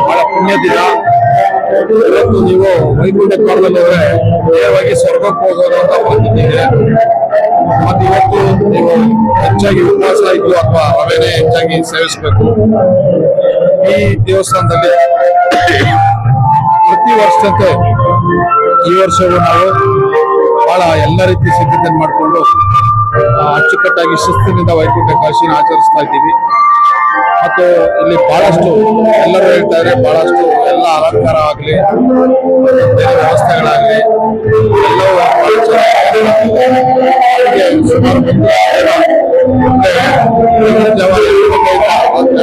ಬಹಳ ಪುಣ್ಯ ದಿನ ಇವತ್ತು ನೀವು ವೈಕುಂಠ ಕಾಲದಲ್ಲಿ ಹೋದ್ರೆ ನೇರವಾಗಿ ಸ್ವರ್ಗಕ್ಕೆ ಹೋಗೋದು ಅಂತ ಬಂದಿದ್ದೀರಿ. ಮತ್ತೆ ಇವತ್ತು ನೀವು ಹೆಚ್ಚಾಗಿ ಉಪವಾಸ ಇದ್ದು ಅಥವಾ ರವೆನೇ ಹೆಚ್ಚಾಗಿ ಸೇವಿಸಬೇಕು? ಈ ದೇವಸ್ಥಾನದಲ್ಲಿ ಪ್ರತಿ ವರ್ಷದಂತೆ ಈ ವರ್ಷವೂ ನಾವು ಬಹಳ ಎಲ್ಲ ರೀತಿ ಸಿದ್ಧತೆ ಮಾಡಿಕೊಂಡು ಅಚ್ಚುಕಟ್ಟಾಗಿ ಶಿಸ್ತಿನಿಂದ ವೈಕುಂಠ ಕಾಶಿನ ಆಚರಿಸ್ತಾ ಇದ್ದೀವಿ. ಮತ್ತು ಇಲ್ಲಿ ಬಹಳಷ್ಟು ಎಲ್ಲರೂ ಹೇಳ್ತಾರೆ ಬಹಳಷ್ಟು ಎಲ್ಲ ಅಲಂಕಾರ ಆಗಲಿ ಬೇರೆ ವ್ಯವಸ್ಥೆಗಳಾಗಲಿ ಎಲ್ಲವೂ ಸುಮಾರು ಒಂದು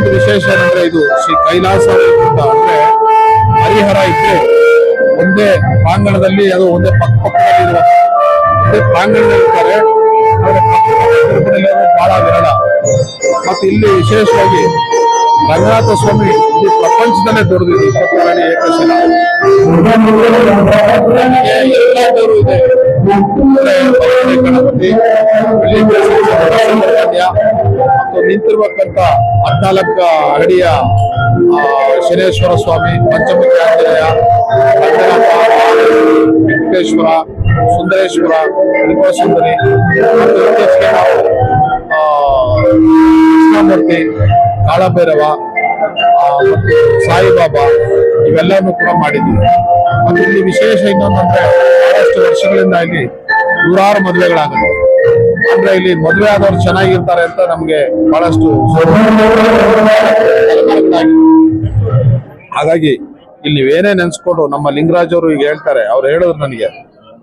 ಒಂದು ಇಲ್ಲಿ ವಿಶೇಷ ಏನಂದ್ರೆ ಇದು ಶ್ರೀ ಕೈಲಾಸ ಅಂದ್ರೆ ಹರಿಹರ ಇದ್ರೆ ಒಂದೇ ಪ್ರಾಂಗಣದಲ್ಲಿ ಅದು ಒಂದೇ ಪಕ್ಕ ಪಕ್ಕದಲ್ಲಿ ಒಂದೇ ಪ್ರಾಂಗಣದಲ್ಲಿ ಇರ್ತಾರೆ. ಬಹಳ ವಿರಳ. ಮತ್ತೆ ಇಲ್ಲಿ ವಿಶೇಷವಾಗಿ ರಂಗನಾಥ ಸ್ವಾಮಿ ಇಡೀ ಪ್ರಪಂಚದಲ್ಲೇ ದೊಡ್ಡದಿದೆ. ಇಪ್ಪತ್ತಾರನೇ ಏಕಶಿಲ. ನಿಂತಿರ್ಬೇಕಂತ ಹದಿನಾಲ್ಕು ಅಡಿಯ ಶನೇಶ್ವರ ಸ್ವಾಮಿ ಪಂಚಮುಖಿ ಆಂಜನೇಯ ವೆಂಕಟೇಶ್ವರ ಸುಂದರೇಶ್ವರ ಆ, ಕೃಷ್ಣಮೂರ್ತಿ ಕಾಳಭೈರವ ಮತ್ತು ಸಾಯಿಬಾಬಾ ಇವೆಲ್ಲವನ್ನು ಕೂಡ ಮಾಡಿದ್ದೀವಿ ಮತ್ತು ಇಲ್ಲಿ ವಿಶೇಷ ಇನ್ನೊಂದಂದ್ರೆ ಬಹಳಷ್ಟು ವರ್ಷಗಳಿಂದ ಇಲ್ಲಿ ನೂರಾರು ಮದುವೆಗಳಾಗುತ್ತೆ ಇಲ್ಲಿ ಮದುವೆ ಆದವ್ರು ಚೆನ್ನಾಗಿರ್ತಾರೆ ಅಂತ ನಮ್ಗೆ ಬಹಳಷ್ಟು ಹಾಗಾಗಿ ಇಲ್ಲಿ ನೀವೇನೇ ನೆನ್ಸ್ಕೊಂಡು ನಮ್ಮ ಲಿಂಗರಾಜ್ ಅವರು ಈಗ ಹೇಳ್ತಾರೆ, ಅವ್ರು ಹೇಳಿದ್ರು ನನಗೆ,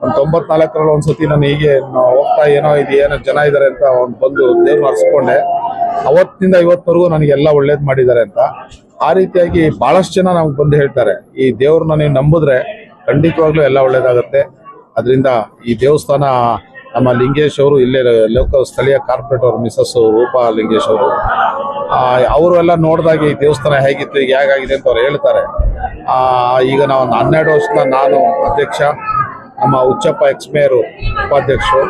ಒಂದ್ ತೊಂಬತ್ನಾಲ್ಕರಲ್ಲಿ ಒಂದ್ಸತಿ ನಾನು ಹೀಗೆ ಹೋಗ್ತಾ ಏನೋ ಇದು ಏನೋ ಜನ ಇದಾರೆ ಅಂತ ಒಂದ್ ಬಂದು ದೇವ್ರು ಮಾಡಿಸ್ಕೊಂಡೆ. ಅವತ್ತಿನಿಂದ ಇವತ್ತವರೆಗೂ ನನಗೆ ಎಲ್ಲ ಒಳ್ಳೇದ್ ಮಾಡಿದ್ದಾರೆ ಅಂತ. ಆ ರೀತಿಯಾಗಿ ಬಹಳಷ್ಟು ಜನ ನಮ್ಗೆ ಬಂದು ಹೇಳ್ತಾರೆ, ಈ ದೇವ್ರನ್ನ ನೀವು ನಂಬಿದ್ರೆ ಖಂಡಿತವಾಗ್ಲೂ ಎಲ್ಲ ಒಳ್ಳೇದಾಗತ್ತೆ. ಅದರಿಂದ ಈ ದೇವಸ್ಥಾನ ನಮ್ಮ ಲಿಂಗೇಶ್ ಅವರು ಇಲ್ಲೇ ಲೋಕಲ್ ಸ್ಥಳೀಯ ಕಾರ್ಪೊರೇಟ್ ಅವರು ಮಿಸಸ್ ರೂಪಾ ಲಿಂಗೇಶ್ ಅವರು ಅವರು ಎಲ್ಲ ನೋಡಿದಾಗ ಈ ದೇವಸ್ಥಾನ ಹೇಗಿತ್ತು, ಈಗ ಹೇಗಾಗಿದೆ ಅಂತ ಅವ್ರು ಹೇಳ್ತಾರೆ. ಈಗ ನಾವು ಒಂದು ಹನ್ನೆರಡು ವರ್ಷದ ನಾನು ಅಧ್ಯಕ್ಷ, ನಮ್ಮ ಉಚ್ಚಪ್ಪ ಎಕ್ಸ್ ಮೇಯರು ಉಪಾಧ್ಯಕ್ಷರು,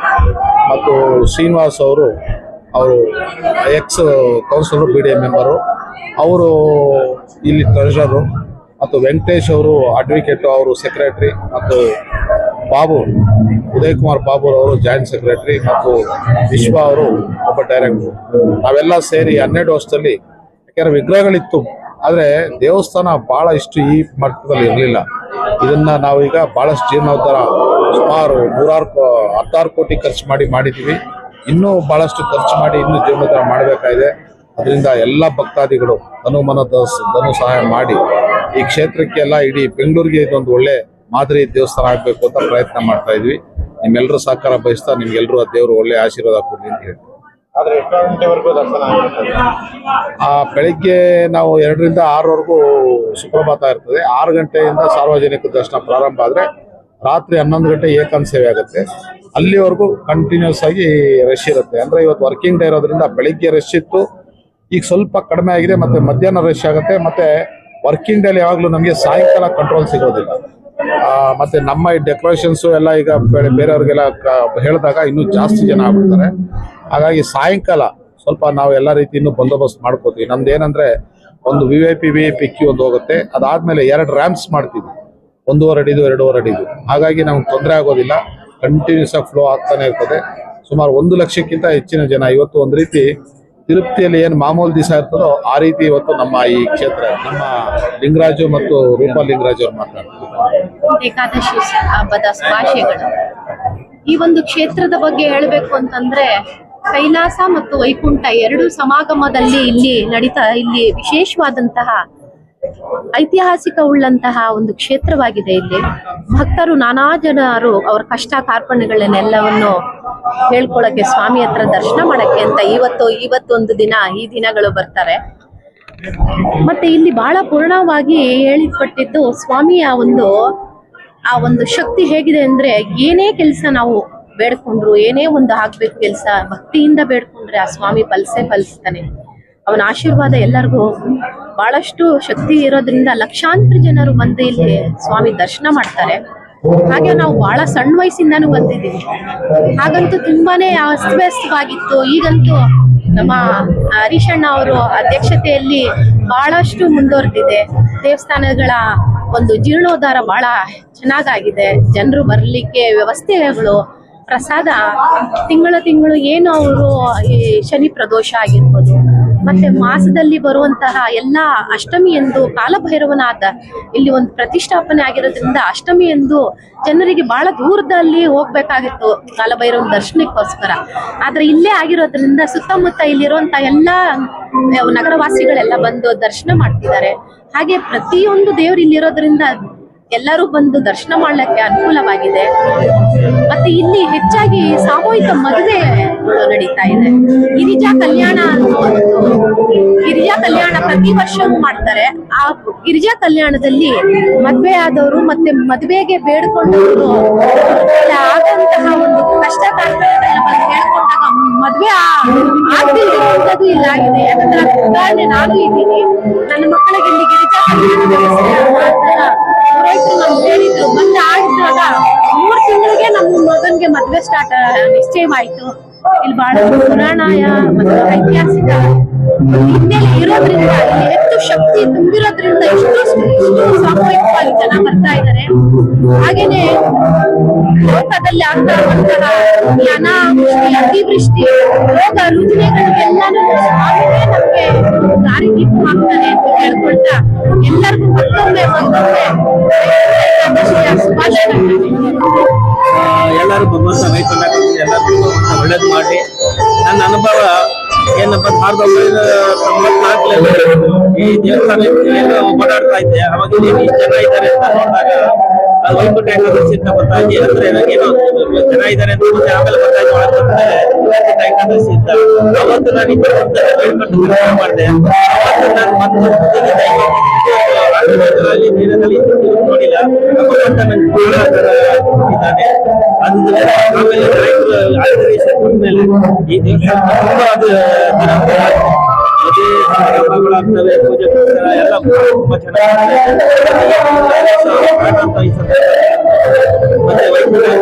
ಮತ್ತು ಶ್ರೀನಿವಾಸ್ ಅವರು ಅವರು ex councillor B D A member ಅವರು ಇಲ್ಲಿ ಟ್ರೆಷರು ಮತ್ತು ವೆಂಕಟೇಶ್ ಅವರು ಅಡ್ವೊಕೇಟು ಅವರು ಸೆಕ್ರೆಟರಿ ಮತ್ತು ಬಾಬು ಉದಯ್ ಕುಮಾರ್ ಬಾಬು ಅವರು ಜಾಯಿಂಟ್ ಸೆಕ್ರೆಟರಿ ಮತ್ತು ವಿಶ್ವ ಅವರು ಒಬ್ಬ ಡೈರೆಕ್ಟರ್ ನಾವೆಲ್ಲ ಸೇರಿ ಹನ್ನೆರಡು ವರ್ಷದಲ್ಲಿ, ಯಾಕೆಂದ್ರೆ ವಿಗ್ರಹಗಳಿತ್ತು. ಆದ್ರೆ ದೇವಸ್ಥಾನ ಬಹಳ ಇಷ್ಟು ಈ ಮಟ್ಟದಲ್ಲಿ ಇರಲಿಲ್ಲ. ಇದನ್ನ ನಾವೀಗ ಬಹಳಷ್ಟು ಜೀರ್ಣೋದ್ಧಾರ ಸುಮಾರು ನೂರಾರು ಹತ್ತಾರು ಕೋಟಿ ಖರ್ಚು ಮಾಡಿ ಮಾಡಿದ್ದೀವಿ. ಇನ್ನೂ ಬಹಳಷ್ಟು ಖರ್ಚು ಮಾಡಿ ಇನ್ನೂ ಜೀರ್ಣೋದ್ಧಾರ ಮಾಡಬೇಕಾಗಿದೆ. ಅದರಿಂದ ಎಲ್ಲ ಭಕ್ತಾದಿಗಳು ಧನುಮನ ಸಹಾಯ ಮಾಡಿ ಈ ಕ್ಷೇತ್ರಕ್ಕೆಲ್ಲ ಇಡೀ ಬೆಂಗಳೂರಿಗೆ ಇದೊಂದು ಒಳ್ಳೆ ಮಾದರಿ ದೇವಸ್ಥಾನ ಆಗಬೇಕು ಅಂತ ಪ್ರಯತ್ನ ಮಾಡ್ತಾ ಇದ್ವಿ. ನಿಮ್ಮೆಲ್ಲರೂ ಸಹಕಾರ ಬಯಸ್ತಾ ನಿಮ್ಗೆಲ್ಲರೂ ಆ ದೇವರು ಒಳ್ಳೆ ಆಶೀರ್ವಾದ ಕೊಡ್ಲಿ ಅಂತ ಹೇಳಿ ಆ ಬೆಳಿಗ್ಗೆ ನಾವು ಎರಡರಿಂದ ಆರವರೆಗೂ ಸುಪ್ರಭಾತ ಇರ್ತದೆ. ಆರು ಗಂಟೆಯಿಂದ ಸಾರ್ವಜನಿಕ ದರ್ಶನ ಪ್ರಾರಂಭ ಆದ್ರೆ ರಾತ್ರಿ ಹನ್ನೊಂದು ಗಂಟೆ ಏಕಾಂತ ಸೇವೆ ಆಗುತ್ತೆ. ಅಲ್ಲಿವರೆಗೂ ಕಂಟಿನ್ಯೂಸ್ ಆಗಿ ರಶ್ ಇರುತ್ತೆ. ಅಂದ್ರೆ ಇವತ್ತು ವರ್ಕಿಂಗ್ ಡೇ ಇರೋದ್ರಿಂದ ಬೆಳಿಗ್ಗೆ ರಶ್ ಇತ್ತು. ಈಗ ಸ್ವಲ್ಪ ಕಡಿಮೆ ಆಗಿದೆ ಮತ್ತೆ ಮಧ್ಯಾಹ್ನ ರಶ್ ಆಗುತ್ತೆ. ಮತ್ತೆ ವರ್ಕಿಂಗ್ ಡೇಲಿ ಯಾವಾಗಲೂ ನಮಗೆ ಸಾಯಂಕಾಲ ಕಂಟ್ರೋಲ್ ಸಿಗೋದಿಲ್ಲ. ಮತ್ತೆ ನಮ್ಮ ಈ ಡೆಕೋರೇಷನ್ಸ್ ಎಲ್ಲ ಈಗ ಬೇರೆ- ಬೇರೆಯವ್ರಿಗೆಲ್ಲ ಹೇಳಿದಾಗ ಇನ್ನೂ ಜಾಸ್ತಿ ಜನ ಆಗ್ಬಿಡ್ತಾರೆ. ಹಾಗಾಗಿ ಸಾಯಂಕಾಲ ಸ್ವಲ್ಪ ನಾವು ಎಲ್ಲ ಇನ್ನು ಬಂದೋಬಸ್ತ್ ಮಾಡ್ಕೋತೀವಿ. ನಮ್ದು ಏನಂದ್ರೆ ಒಂದು V I P V I P queue ಒಂದು ಹೋಗುತ್ತೆ. ಅದಾದ್ಮೇಲೆ ಎರಡು ರ್ಯಾಂಪ್ಸ್ ಮಾಡ್ತೀವಿ. ಒಂದೂವರೆ ಅಡಿದು, ಎರಡೂವರೆ ಅಡಿದು. ಹಾಗಾಗಿ ನಮ್ಗೆ ತೊಂದರೆ ಆಗೋದಿಲ್ಲ. ಕಂಟಿನ್ಯೂಸ್ ಆಗಿ ಫ್ಲೋ ಆಗ್ತಾನೆ ಇರ್ತದೆ. ಸುಮಾರು ಒಂದು ಲಕ್ಷಕ್ಕಿಂತ ಹೆಚ್ಚಿನ ಜನ ಇವತ್ತು ಒಂದು ರೀತಿ ತಿರುಪತಿಯಲ್ಲಿ ಏನು ಮಾಮೂಲು ದಿವಸ ಇರ್ತದೋ ಆ ರೀತಿ ಇವತ್ತು ನಮ್ಮ ಈ ಕ್ಷೇತ್ರ, ನಮ್ಮ ಲಿಂಗರಾಜು ಮತ್ತು ರೂಪಾ ಲಿಂಗರಾಜು ಅವರು ಮಾತಾಡ್ತಾರೆ ಏಕಾದಶಿ ಹಬ್ಬದ ಈ ಒಂದು ಕ್ಷೇತ್ರದ ಬಗ್ಗೆ ಹೇಳಬೇಕು ಅಂತಂದ್ರೆ ಕೈಲಾಸ ಮತ್ತು ವೈಕುಂಠ ಎರಡು ಸಮಾಗಮದಲ್ಲಿ ಇಲ್ಲಿ ನಡೀತಾ, ಇಲ್ಲಿ ವಿಶೇಷವಾದಂತಹ ಐತಿಹಾಸಿಕ ಉಳ್ಳಂತಹ ಒಂದು ಕ್ಷೇತ್ರವಾಗಿದೆ ಇಲ್ಲಿ. ಭಕ್ತರು ನಾನಾ ಜನರು ಅವರ ಕಷ್ಟ ಕಾರ್ಪಣ್ಯಗಳನ್ನೆಲ್ಲವನ್ನು ಹೇಳ್ಕೊಳಕ್ಕೆ ಸ್ವಾಮಿ ಹತ್ರ ದರ್ಶನ ಮಾಡಕ್ಕೆ ಅಂತ ಇವತ್ತು, ಇವತ್ತೊಂದು ದಿನ ಈ ದಿನಗಳು ಬರ್ತಾರೆ. ಮತ್ತೆ ಇಲ್ಲಿ ಬಹಳ ಪೂರ್ಣವಾಗಿ ಹೇಳಿಪಟ್ಟಿದ್ದು ಸ್ವಾಮಿಯ ಒಂದು, ಆ ಒಂದು ಶಕ್ತಿ ಹೇಗಿದೆ ಅಂದ್ರೆ ಏನೇ ಕೆಲಸ ನಾವು ಬೇಡ್ಕೊಂಡ್ರು, ಏನೇ ಒಂದು ಆಗ್ಬೇಕು ಕೆಲಸ, ಭಕ್ತಿಯಿಂದ ಬೇಡ್ಕೊಂಡ್ರೆ ಆ ಸ್ವಾಮಿ ಫಲ್ಸೇ ಫಲಿಸ್ತಾನೆ. ಅವನ ಆಶೀರ್ವಾದ ಎಲ್ಲರಿಗೂ ಬಹಳಷ್ಟು ಶಕ್ತಿ ಇರೋದ್ರಿಂದ ಲಕ್ಷಾಂತರ ಜನರು ಬಂದು ಇಲ್ಲಿ ಸ್ವಾಮಿ ದರ್ಶನ ಮಾಡ್ತಾರೆ. ಹಾಗೆ ನಾವು ಬಹಳ ಸಣ್ಣ ವಯಸ್ಸಿಂದಾನು ಬಂದಿದ್ದೀವಿ. ಹಾಗಂತೂ ತುಂಬಾನೇ ಅಸ್ತವ್ಯಸ್ತವಾಗಿತ್ತು. ಈಗಂತೂ ನಮ್ಮ ಹರೀಶಣ್ಣ ಅವರು ಅಧ್ಯಕ್ಷತೆಯಲ್ಲಿ ಬಹಳಷ್ಟು ಮುಂದುವರೆದಿದೆ. ದೇವಸ್ಥಾನಗಳ ಒಂದು ಜೀರ್ಣೋದ್ಧಾರ ಬಹಳ ಚೆನ್ನಾಗಾಗಿದೆ. ಜನರು ಬರಲಿಕ್ಕೆ ವ್ಯವಸ್ಥೆಗಳು, ಪ್ರಸಾದ ತಿಂಗಳ ತಿಂಗಳು ಏನು ಅವರು ಈ ಶನಿ ಪ್ರದೋಷ ಆಗಿರ್ಬೋದು ಮತ್ತೆ ಮಾಸದಲ್ಲಿ ಬರುವಂತಹ ಎಲ್ಲಾ ಅಷ್ಟಮಿ ಎಂದು ಕಾಲಭೈರವನಾದ ಇಲ್ಲಿ ಒಂದು ಪ್ರತಿಷ್ಠಾಪನೆ ಆಗಿರೋದ್ರಿಂದ ಅಷ್ಟಮಿ ಎಂದು ಜನರಿಗೆ ಬಹಳ ದೂರದಲ್ಲಿ ಹೋಗ್ಬೇಕಾಗಿತ್ತು ಕಾಲಭೈರವನ ದರ್ಶನಕ್ಕೋಸ್ಕರ. ಆದ್ರೆ ಇಲ್ಲೇ ಆಗಿರೋದ್ರಿಂದ ಸುತ್ತಮುತ್ತ ಇಲ್ಲಿರುವಂತ ಎಲ್ಲಾ ನಗರವಾಸಿಗಳೆಲ್ಲ ಬಂದು ದರ್ಶನ ಮಾಡ್ತಿದ್ದಾರೆ. ಹಾಗೆ ಪ್ರತಿಯೊಂದು ದೇವರು ಇಲ್ಲಿರೋದ್ರಿಂದ ಎಲ್ಲರೂ ಬಂದು ದರ್ಶನ ಮಾಡ್ಲಿಕ್ಕೆ ಅನುಕೂಲವಾಗಿದೆ. ಮತ್ತೆ ಇಲ್ಲಿ ಹೆಚ್ಚಾಗಿ ಸಾಮೂಹಿಕ ಮದುವೆ ನಡೀತಾ ಇದೆ. ಗಿರಿಜಾ ಕಲ್ಯಾಣ ಅನ್ನೋ ಕಲ್ಯಾಣ ಪ್ರತಿ ವರ್ಷವೂ ಮಾಡ್ತಾರೆ. ಆ ಗಿರಿಜಾ ಕಲ್ಯಾಣದಲ್ಲಿ ಮದ್ವೆ ಆದವರು ಮತ್ತೆ ಮದುವೆಗೆ ಬೇಡ್ಕೊಂಡವರು ಆದಂತಹ ಒಂದು ಕಷ್ಟ ಕಾರ್ಪಣ್ಯಗಳನ್ನ ಬಂದು ಹೇಳ್ಕೊಂಡಾಗ ಮದ್ವೆ ಇಲ್ಲಾಗಿದೆ ಯಾಕಂದ್ರೆ ಉದಾಹರಣೆ ನಾನು ಇದ್ದೀನಿ. ನನ್ನ ಮಕ್ಕಳಿಗೆ ಇಲ್ಲಿ ಗಿರಿಜಾ ಕಲ್ಯಾಣ ಮುಂದೆ ಮತ್ತೆ ಮೂರ್ ತಿಂಗಳಿಗೆ ನಮ್ಮ ಮಗನ್ಗೆ ಮದ್ವೆ ಸ್ಟಾರ್ಟ್ ನಿಶ್ಚಯವಾಯ್ತು. ಇಲ್ಲಿ ಬಹಳ ಪುರಾಣಾಯ ಮತ್ತು ಐತಿಹಾಸಿಕ ಹಿನ್ನೆಲೆ ಇರೋದ್ರಿಂದ ಹೆಚ್ಚು ಶಕ್ತಿ ತುಂಬಿರೋದ್ರಿಂದ ಇಷ್ಟು ಸಾಮೂಹಿಕವಾಗಿ ಜನ ಬರ್ತಾ ಇದ್ದಾರೆ ಹಾಗೇನೆ ಲೋಕದಲ್ಲಿ ಆಗ್ತಾ ಇರುವಂತಹ ಅನಾವೃಷ್ಟಿ ಅತಿವೃಷ್ಟಿ, ರೋಗ ರುಜಿನಗಳಿಗೆಲ್ಲಾನು ಸ್ವಾಮಿಯೇ ನಮ್ಗೆ ದಾರಿದೀಪ ಆಗ್ತಾನೆ ಅಂತ ಕೇಳ್ಕೊಳ್ತಾ ಎಲ್ಲರಿಗೂ ಮತ್ತೊಮ್ಮೆ ಮತ್ತೊಮ್ಮೆ ಎಲ್ಲರೂ ಭಗವಂತ ಎಲ್ಲರಿಗೂ ಒಳ್ಳೇದು ಮಾಡಿ. ನನ್ನ ಅನುಭವ ಏನಪ್ಪ ಸಾವಿರದ ಒಂಬೈನೂರ ತೊಂಬತ್ನಾಲ್ಕರಲ್ಲಿ ಈ ದೇವಸ್ಥಾನ ಓಡಾಡ್ತಾ ಇದ್ದೆ. ಅವಾಗ ಜನ ಇದ್ದಾರೆ ಅಂತ ನೋಡಿದಾಗ ವೈಕುಂಠ ಏಕಾದಶಿ ಅಂತ ಗೊತ್ತಾಗಿ ಅಂದ್ರೆ ನನಗೇನೋ ಜನ ಇದ್ದಾರೆ ಅಂತ ಮತ್ತೆ ಆಮೇಲೆ ಗೊತ್ತಾಯ್ತು ಒಳಗೆ ಬಂದ್ಮೇಲೆ ವೈಕುಂಠ ಏಕಾದಶಿ ಅಂತ ಅವತ್ತು ನಾನು ಇಬ್ಬರು ವೈಕುಂಠ ದರ್ಶನ ಮಾಡಿದೆ ಅವತ್ತು ನಾನು ಮತ್ತೆ ಮುಂದಿನ ರಾಜಕಾರಣದಲ್ಲಿ ನೀರಿನಲ್ಲಿ ನೋಡಿಲ್ಲ ಭಗವಂತ ನಂಗೆ ಬಹಳ ಇದ್ದಾನೆ ಅದು ಆಮೇಲೆ ನಾಯಕರು ಆಯುರ್ವೇದ ಮೇಲೆ ಈ ದೇವಸ್ಥಾನ ತುಂಬಾ ಅದು ದಿನ ಅದೇ ಹಬ್ಬಗಳಾಗ್ತವೆ ಪೂಜೆ ಪುರಸ್ಕಾರ ಎಲ್ಲ ತುಂಬಾ ಚೆನ್ನಾಗಿದೆ ಆನಂದ ಈ ಸಂದರ್ಭದಲ್ಲಿ ಮತ್ತೆ ವೈಕುಂಠ